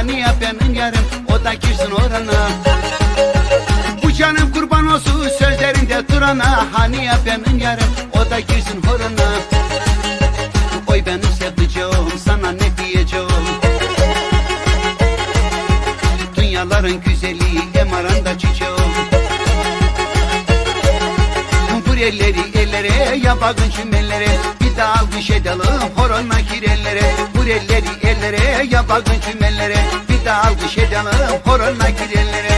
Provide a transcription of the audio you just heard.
Hani ya benim yarım o da girsin orana. Bu canım kurban olsun sözlerinde durana Hani ya benim yarım o da girsin horana Oy benim sevdiceğim sana ne diyeceğim? Dünyaların güzeli emaranda çiçeğim. Vur elleri ellere ya bakın çümellere Alkış edelim horonla kirellere Vur elleri ellere ya bakın çümellere Bir daha alkış edelim horonla kirellere